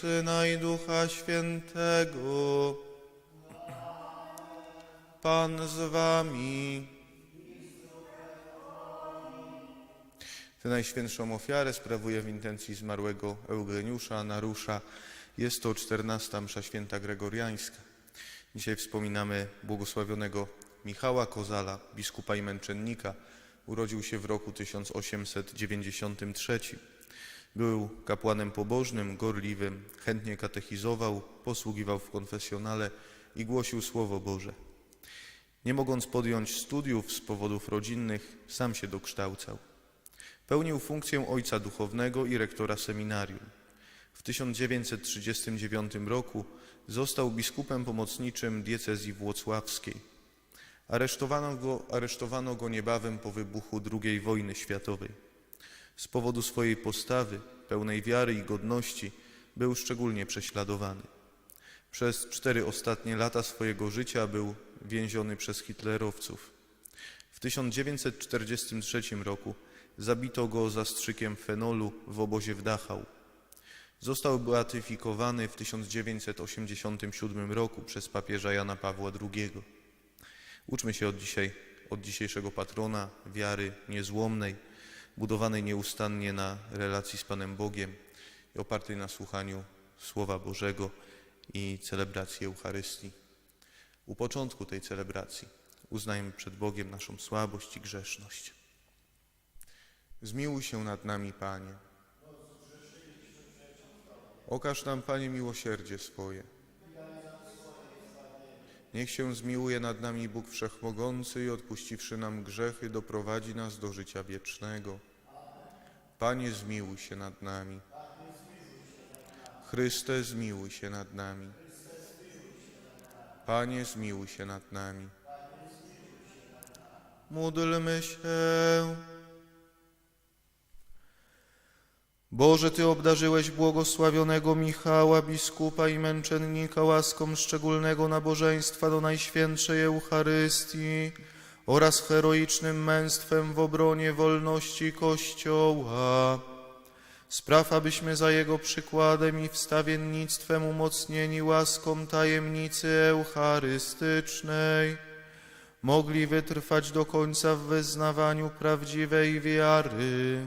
Syna i Ducha Świętego. Pan z wami. Tę najświętszą ofiarę sprawuję w intencji zmarłego Eugeniusza Narusza. Jest to 14 msza święta gregoriańska. Dzisiaj wspominamy błogosławionego Michała Kozala, biskupa i męczennika. Urodził się w roku 1893. Był kapłanem pobożnym, gorliwym, chętnie katechizował, posługiwał w konfesjonale i głosił Słowo Boże. Nie mogąc podjąć studiów z powodów rodzinnych, sam się dokształcał. Pełnił funkcję ojca duchownego i rektora seminarium. W 1939 roku został biskupem pomocniczym diecezji włocławskiej. Aresztowano go, aresztowano go niebawem po wybuchu II wojny światowej. Z powodu swojej postawy, pełnej wiary i godności, był szczególnie prześladowany. Przez cztery ostatnie lata swojego życia był więziony przez hitlerowców. W 1943 roku zabito go zastrzykiem fenolu w obozie w Dachau. Został beatyfikowany w 1987 roku przez papieża Jana Pawła II. Uczmy się od dzisiaj, od dzisiejszego patrona wiary niezłomnej, budowanej nieustannie na relacji z Panem Bogiem i opartej na słuchaniu Słowa Bożego i celebracji Eucharystii. U początku tej celebracji uznajmy przed Bogiem naszą słabość i grzeszność. Zmiłuj się nad nami, Panie. Okaż nam, Panie, miłosierdzie swoje. Niech się zmiłuje nad nami Bóg Wszechmogący i odpuściwszy nam grzechy, doprowadzi nas do życia wiecznego. Panie, zmiłuj się nad nami. Chryste, zmiłuj się nad nami. Panie, zmiłuj się nad nami. Módlmy się. Boże, Ty obdarzyłeś błogosławionego Michała, biskupa i męczennika łaską szczególnego nabożeństwa do Najświętszej Eucharystii oraz heroicznym męstwem w obronie wolności Kościoła. Spraw, abyśmy za Jego przykładem i wstawiennictwem umocnieni łaską tajemnicy eucharystycznej mogli wytrwać do końca w wyznawaniu prawdziwej wiary.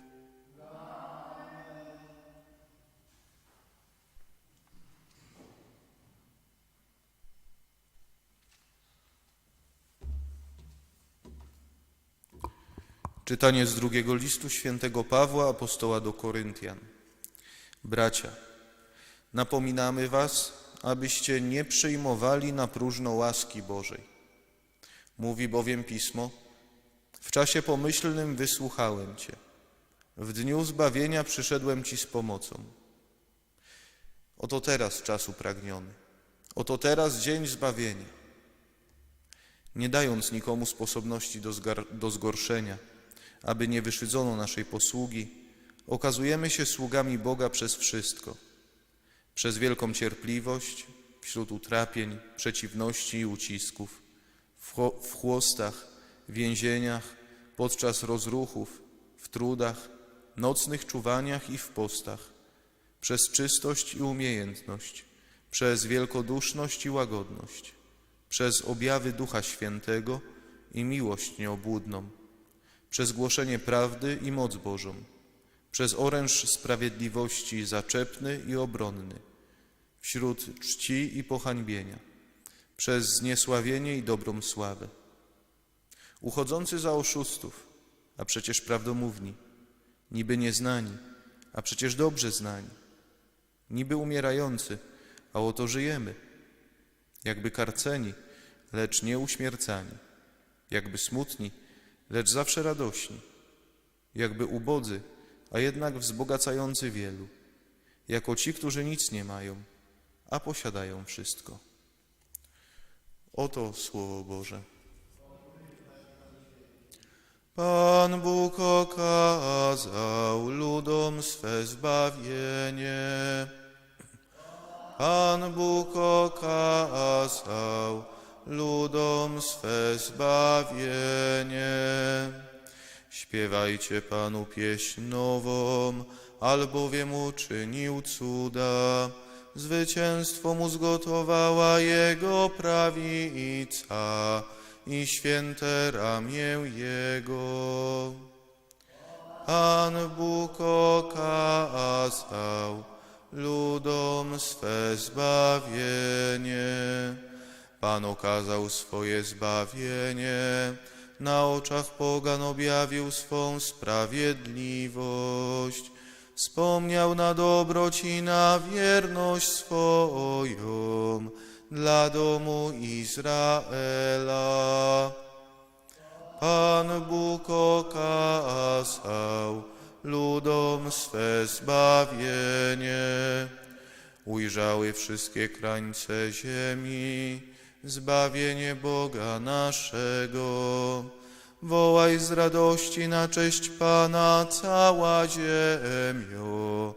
Czytanie z drugiego listu świętego Pawła, apostoła do Koryntian. Bracia, napominamy was, abyście nie przyjmowali na próżno łaski Bożej. Mówi bowiem Pismo, w czasie pomyślnym wysłuchałem Cię, w dniu zbawienia przyszedłem Ci z pomocą. Oto teraz czas upragniony, oto teraz dzień zbawienia. Nie dając nikomu sposobności do, do zgorszenia, aby nie wyszydzono naszej posługi, okazujemy się sługami Boga przez wszystko, przez wielką cierpliwość wśród utrapień, przeciwności i ucisków, w, chłostach, więzieniach, podczas rozruchów, w trudach, nocnych czuwaniach i w postach, przez czystość i umiejętność, przez wielkoduszność i łagodność, przez objawy Ducha Świętego i miłość nieobłudną, przez głoszenie prawdy i moc Bożą, przez oręż sprawiedliwości zaczepny i obronny, wśród czci i pohańbienia, przez zniesławienie i dobrą sławę. Uchodzący za oszustów, a przecież prawdomówni, niby nieznani, a przecież dobrze znani, niby umierający, a oto żyjemy, jakby karceni, lecz nie uśmiercani, jakby smutni, lecz zawsze radośni, jakby ubodzy, a jednak wzbogacający wielu, jako ci, którzy nic nie mają, a posiadają wszystko. Oto Słowo Boże. Pan Bóg okazał ludom swe zbawienie. Pan Bóg okazał ludom swe zbawienie. Śpiewajcie Panu pieśń nową, albowiem uczynił cuda. Zwycięstwo mu zgotowała Jego prawica i święte ramię Jego. Pan Bóg okazał ludom swe zbawienie. Pan okazał swoje zbawienie, na oczach pogan objawił swą sprawiedliwość. Wspomniał na dobroć i na wierność swoją dla domu Izraela. Pan Bóg okazał ludom swe zbawienie. Ujrzały wszystkie krańce ziemi, zbawienie Boga naszego. Wołaj z radości na cześć Pana cała ziemio.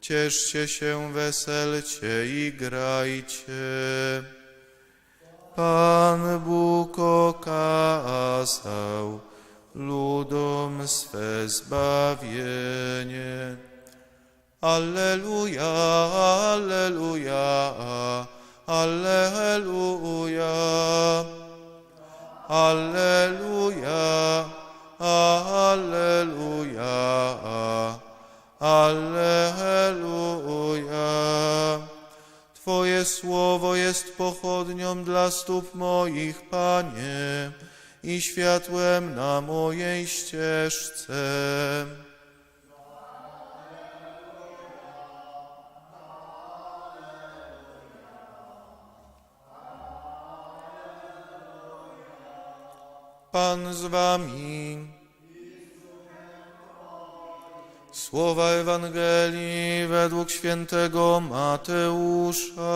Cieszcie się, weselcie i grajcie. Pan Bóg okazał ludom swe zbawienie. Alleluja, alleluja, alleluja, alleluja, alleluja, alleluja. Twoje słowo jest pochodnią dla stóp moich, Panie, i światłem na mojej ścieżce. Pan z wami. Słowa Ewangelii według świętego Mateusza.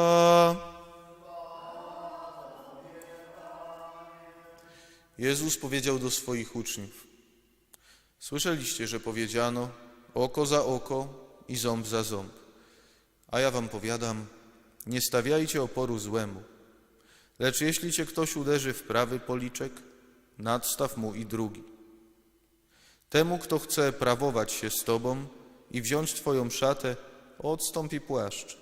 Jezus powiedział do swoich uczniów: Słyszeliście, że powiedziano oko za oko i ząb za ząb. A ja wam powiadam, nie stawiajcie oporu złemu. Lecz jeśli cię ktoś uderzy w prawy policzek, nadstaw mu i drugi. Temu, kto chce prawować się z tobą i wziąć twoją szatę, odstąpi płaszcz.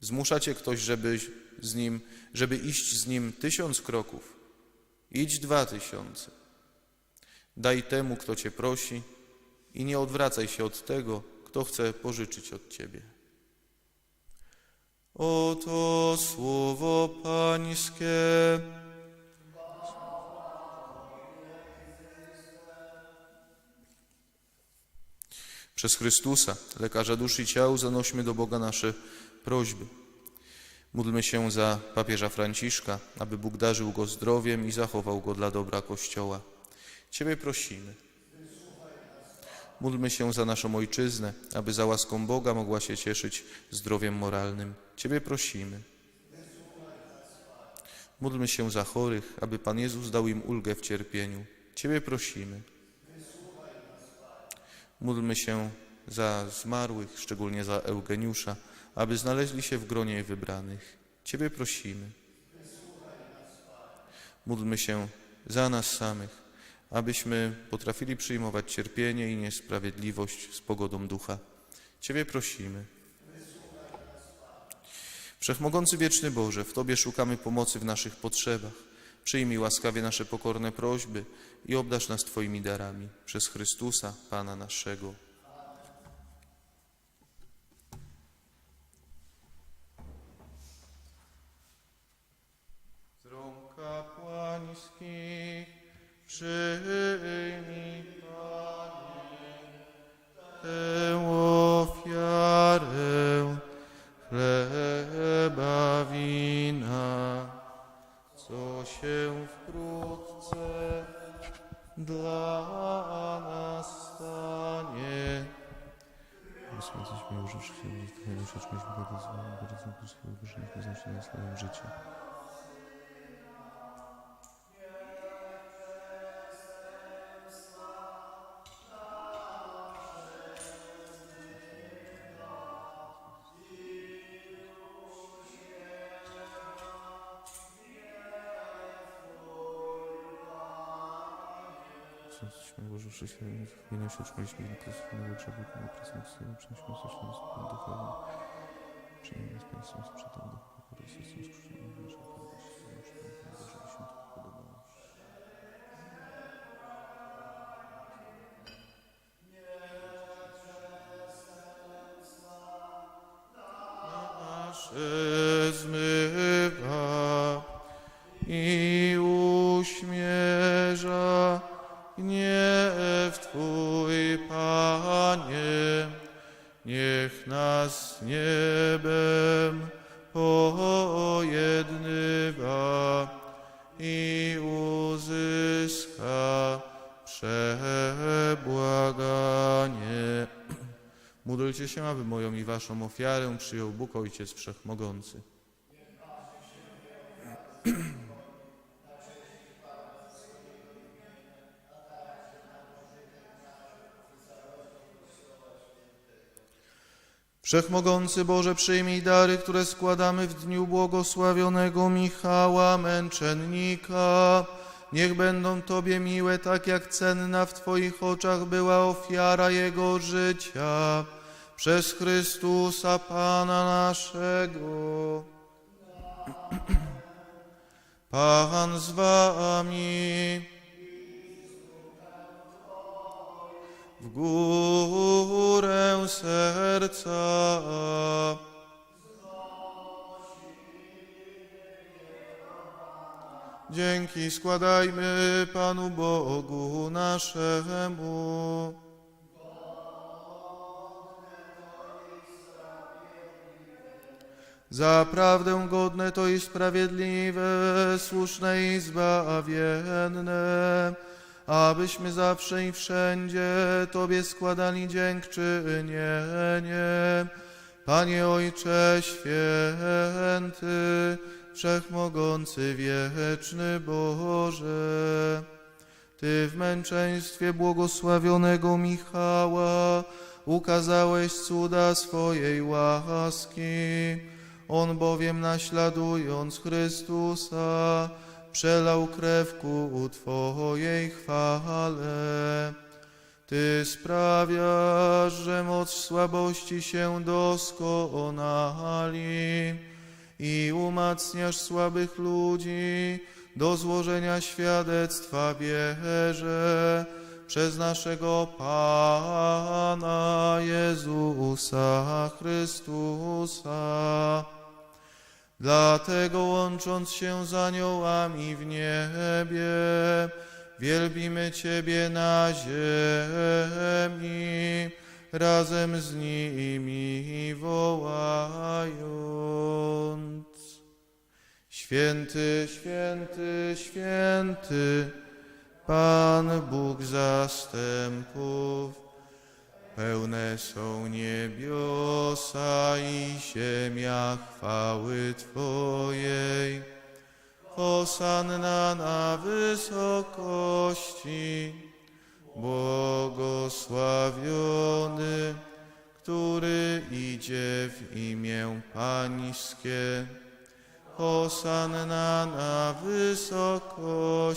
Zmusza cię ktoś, żeby z nim, żeby iść z nim tysiąc kroków. Idź dwa tysiące. Daj temu, kto cię prosi i nie odwracaj się od tego, kto chce pożyczyć od ciebie. Oto słowo Pańskie. Przez Chrystusa, lekarza duszy i ciał, zanośmy do Boga nasze prośby. Módlmy się za papieża Franciszka, aby Bóg darzył go zdrowiem i zachował go dla dobra Kościoła. Ciebie prosimy. Módlmy się za naszą ojczyznę, aby za łaską Boga mogła się cieszyć zdrowiem moralnym. Ciebie prosimy. Módlmy się za chorych, aby Pan Jezus dał im ulgę w cierpieniu. Ciebie prosimy. Módlmy się za zmarłych, szczególnie za Eugeniusza, aby znaleźli się w gronie wybranych. Ciebie prosimy. Módlmy się za nas samych, abyśmy potrafili przyjmować cierpienie i niesprawiedliwość z pogodą ducha. Ciebie prosimy. Wszechmogący wieczny Boże, w Tobie szukamy pomocy w naszych potrzebach. Przyjmij łaskawie nasze pokorne prośby i obdasz nas Twoimi darami przez Chrystusa, Pana naszego. Z rąk kapłańskich przyjmij, Panie, Jesteśmy Boże Wszechświatny, chwilę się tego Królestwa nowego grzechu, pracujemy w sobie, przynosimy coś na. Przyjmij nas Państwo z przed tego ducha, który jest z skrzydłem naszej radości, już nam Boże, by się to podobało. nasze Módlcie się, aby moją i waszą ofiarę przyjął Bóg Ojciec Wszechmogący. Wszechmogący Boże, przyjmij dary, które składamy w dniu błogosławionego Michała, męczennika. Niech będą Tobie miłe, tak jak cenna w Twoich oczach była ofiara Jego życia. Przez Chrystusa Pana naszego. Pan z Wami. W górę serca. Dzięki składajmy Panu Bogu naszemu. Zaprawdę godne to i sprawiedliwe, słuszne i zbawienne, abyśmy zawsze i wszędzie Tobie składali dziękczynienie. Panie Ojcze Święty, Wszechmogący, Wieczny Boże, Ty w męczeństwie błogosławionego Michała ukazałeś cuda swojej łaski. On bowiem naśladując Chrystusa przelał krew ku Twojej chwale. Ty sprawiasz, że moc słabości się doskonali i umacniasz słabych ludzi do złożenia świadectwa wierze przez naszego Pana Jezusa Chrystusa. Dlatego łącząc się z aniołami w niebie, wielbimy Ciebie na ziemi, razem z nimi wołając. Święty, święty, święty, Pan Bóg zastępów, Pełne są niebiosa i ziemia chwały Twojej. Hosanna na wysokości, błogosławiony, który idzie w imię Pańskie. Hosanna na wysokości.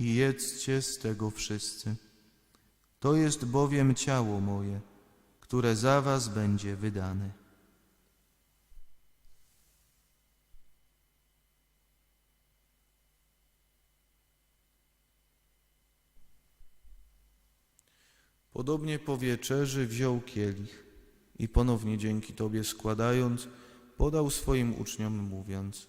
i jedzcie z tego wszyscy. To jest bowiem ciało moje, które za was będzie wydane. Podobnie po wieczerzy wziął kielich i ponownie dzięki Tobie składając, podał swoim uczniom mówiąc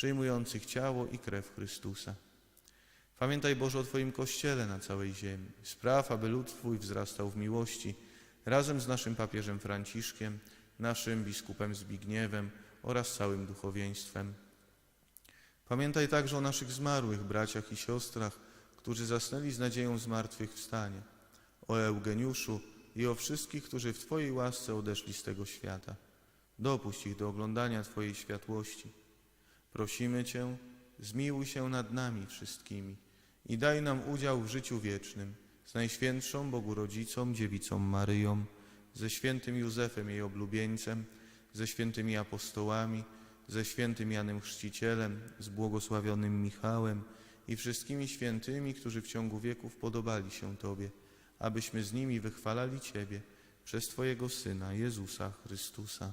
przyjmujących ciało i krew Chrystusa. Pamiętaj Boże o Twoim Kościele na całej ziemi. Spraw, aby lud Twój wzrastał w miłości, razem z naszym papieżem Franciszkiem, naszym biskupem Zbigniewem oraz całym duchowieństwem. Pamiętaj także o naszych zmarłych braciach i siostrach, którzy zasnęli z nadzieją zmartwychwstania, o Eugeniuszu i o wszystkich, którzy w Twojej łasce odeszli z tego świata. Dopuść ich do oglądania Twojej światłości. Prosimy Cię, zmiłuj się nad nami wszystkimi i daj nam udział w życiu wiecznym z Najświętszą Bogu Rodzicą, Dziewicą Maryją, ze świętym Józefem jej oblubieńcem, ze świętymi apostołami, ze świętym Janem Chrzcicielem, z błogosławionym Michałem i wszystkimi świętymi, którzy w ciągu wieków podobali się Tobie, abyśmy z nimi wychwalali Ciebie przez Twojego Syna, Jezusa Chrystusa.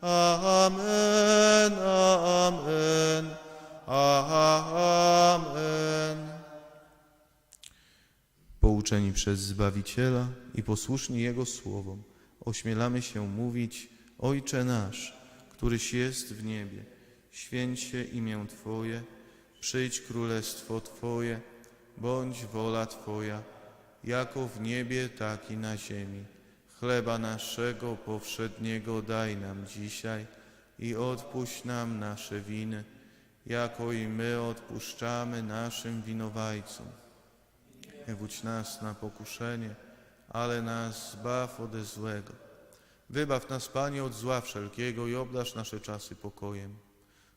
Amen, amen, amen. Pouczeni przez Zbawiciela i posłuszni Jego słowom, ośmielamy się mówić: Ojcze nasz, któryś jest w niebie, święć się imię Twoje, przyjdź królestwo Twoje, bądź wola Twoja, jako w niebie, tak i na ziemi. Chleba naszego powszedniego daj nam dzisiaj i odpuść nam nasze winy, jako i my odpuszczamy naszym winowajcom. Nie wódź nas na pokuszenie, ale nas zbaw ode złego. Wybaw nas, Panie, od zła wszelkiego i obdarz nasze czasy pokojem.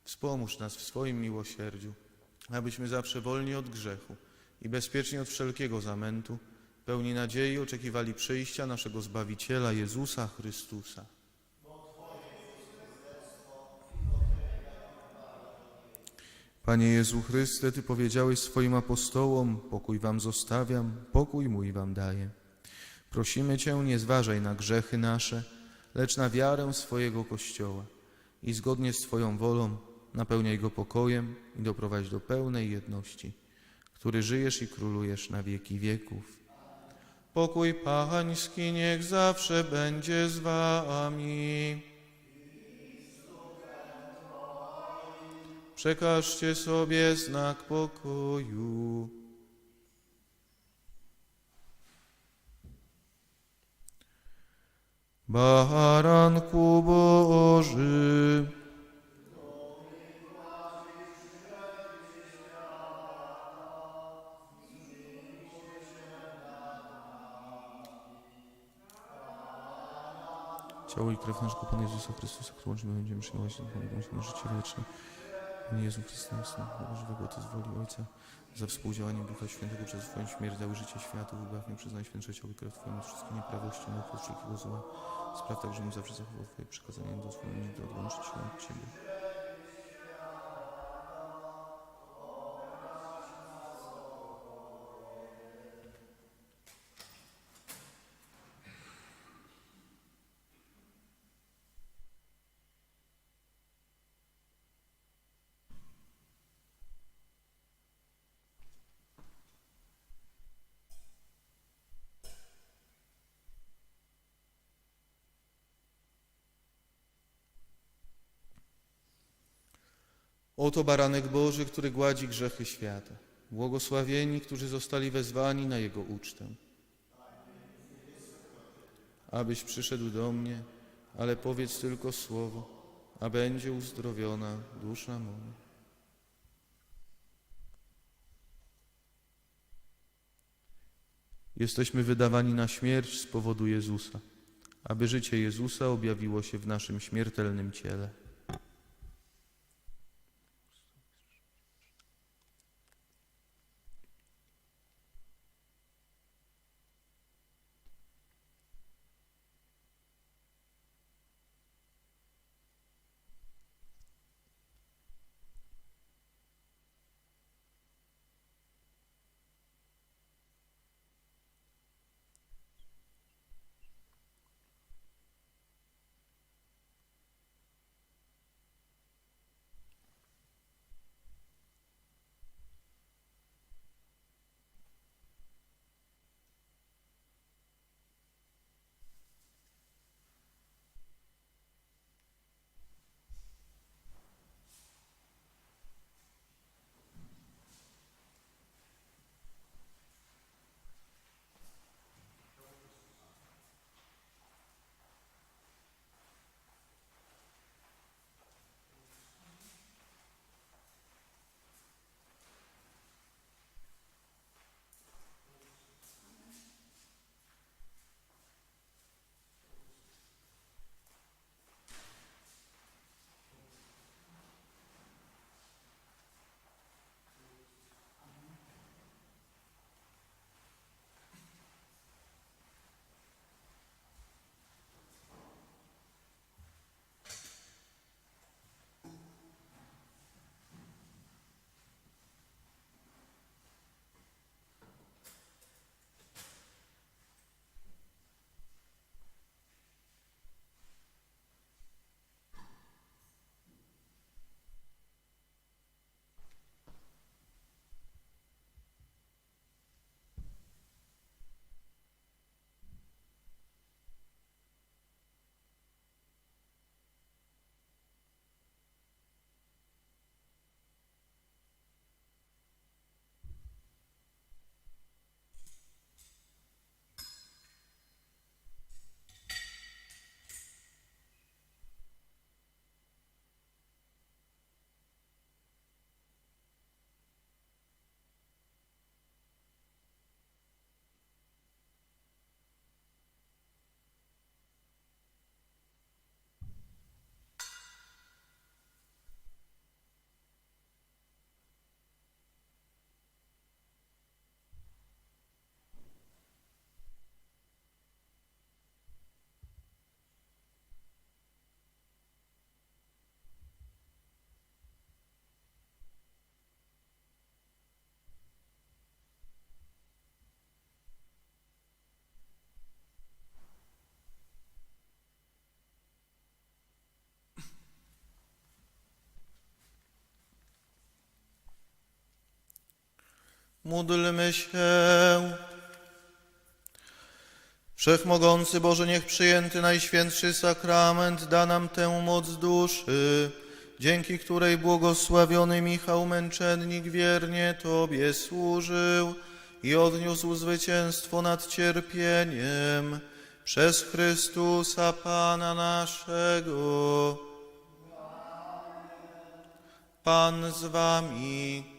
Wspomóż nas w swoim miłosierdziu, abyśmy zawsze wolni od grzechu i bezpieczni od wszelkiego zamętu, pełni nadziei oczekiwali przyjścia naszego Zbawiciela Jezusa Chrystusa. Panie Jezu Chryste, Ty powiedziałeś swoim apostołom, pokój wam zostawiam, pokój mój wam daję. Prosimy Cię, nie zważaj na grzechy nasze, lecz na wiarę swojego Kościoła i zgodnie z Twoją wolą napełniaj go pokojem i doprowadź do pełnej jedności, który żyjesz i królujesz na wieki wieków. Pokój Pański niech zawsze będzie z Wami. Przekażcie sobie znak pokoju. Baranku Boży. Ciało i krew naszego Pana Jezusa Chrystusa, którą my będziemy przyjmować do na życie wieczne. Panie Jezu Chryste, jasno, żywego Ty z woli Ojca, za współdziałaniem Ducha Świętego przez Twoją śmierć dały życie światu, wybaw mnie przez Najświętsze ciało i krew Twoją od wszystkich nieprawości, od wszelkiego zła. Spraw tak, żebym zawsze zachował Twoje przykazania do swojego nigdy odłączyć się od Ciebie. Oto baranek Boży, który gładzi grzechy świata. Błogosławieni, którzy zostali wezwani na Jego ucztę. Abyś przyszedł do mnie, ale powiedz tylko słowo, a będzie uzdrowiona dusza moja. Jesteśmy wydawani na śmierć z powodu Jezusa, aby życie Jezusa objawiło się w naszym śmiertelnym ciele. Módlmy się. Wszechmogący Boże, niech przyjęty Najświętszy Sakrament da nam tę moc duszy, dzięki której błogosławiony Michał Męczennik wiernie Tobie służył i odniósł zwycięstwo nad cierpieniem przez Chrystusa Pana naszego. Pan z Wami.